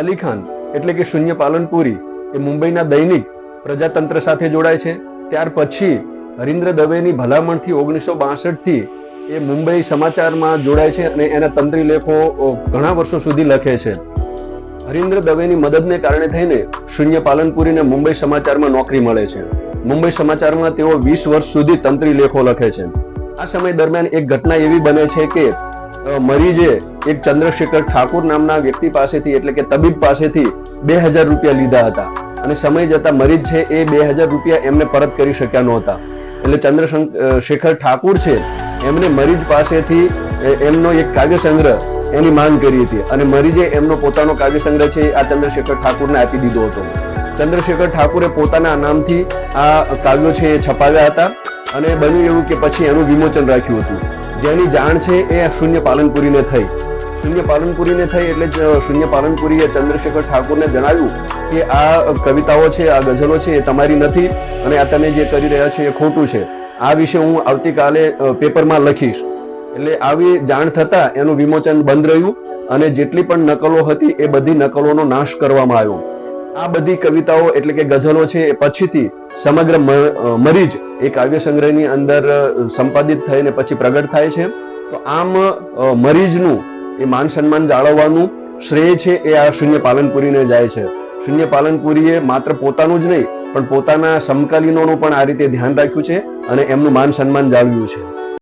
અલી એટલે કે શૂન્ય પાલનપુરી એ મુંબઈના દૈનિક પ્રજાતંત્ર સાથે જોડાય છે. ત્યાર પછી હરીન્દ્ર દવેની ભલામણથી ઓગણીસો બાસઠથી એ મુંબઈ સમાચારમાં જોડાય છે અને એના તંત્રી લેખો ઘણા વર્ષો સુધી લખે છે. હરીન્દ્ર દવેની મદદને કારણે થઈને શૂન્ય પાલનપુરીને મુંબઈ સમાચારમાં નોકરી મળે છે. મુંબઈ સમાચારમાં તેઓ વીસ વર્ષ સુધી તંત્રી લેખો લખે છે. આ સમય દરમિયાન એક ઘટના એવી બને છે કે મરીજે એક ચંદ્રશેખર ઠાકુર નામના વ્યક્તિ પાસેથી, એટલે કે તબીબ પાસેથી બે હજાર રૂપિયા લીધા હતા. અને સમય જતા મરીજ છે એ બે હજાર રૂપિયા એમને પરત કરી શક્યા નહોતા. એટલે ચંદ્રશેખર ઠાકુર છે, એમને મરીજ પાસેથી એમનો એક કાવ્ય સંગ્રહ એની માંગ કરી હતી. અને મરીજે એમનો પોતાનો કાવ્ય સંગ્રહ છે, આ ચંદ્રશેખર ઠાકુરને આપી દીધો હતો. ચંદ્રશેખર ઠાકુરે પોતાના નામથી આ કાવ્યો છે એ છપાવ્યા હતા. અને બન્યું એવું કે પછી એનું વિમોચન રાખ્યું હતું. જેની જાણ છે એ શૂન્ય પાલનપુરીને થઈ. શૂન્ય પાલનપુરીને થઈ એટલે શૂન્ય પાલનપુરીએ ચંદ્રશેખર ઠાકુરને જણાવ્યું કે આ કવિતાઓ છે, આ ગઝલો છે એ તમારી નથી અને આ તમે જે કરી રહ્યા છો એ ખોટું છે. આ વિશે હું આવતીકાલે પેપરમાં લખીશ. એટલે આવી જાણ થતાં એનું વિમોચન બંધ રહ્યું અને જેટલી પણ નકલો હતી એ બધી નકલોનો નાશ કરવામાં આવ્યો. આ બધી કવિતાઓ એટલે કે ગઝલો છે એ પછીથી સમગ્ર મરીજ એ કાવ્ય સંગ્રહની અંદર સંપાદિત થઈને પછી પ્રગટ થાય છે. તો આમ મરીજનું એ માન સન્માન જાળવવાનું શ્રેય છે એ આ શૂન્ય પાલનપુરીને જાય છે. શૂન્ય પાલનપુરીએ માત્ર પોતાનું જ નહીં, પણ પોતાના સમકાલીનોનું પણ આ રીતે ધ્યાન રાખ્યું છે અને એમનું માન સન્માન જાળવ્યું છે.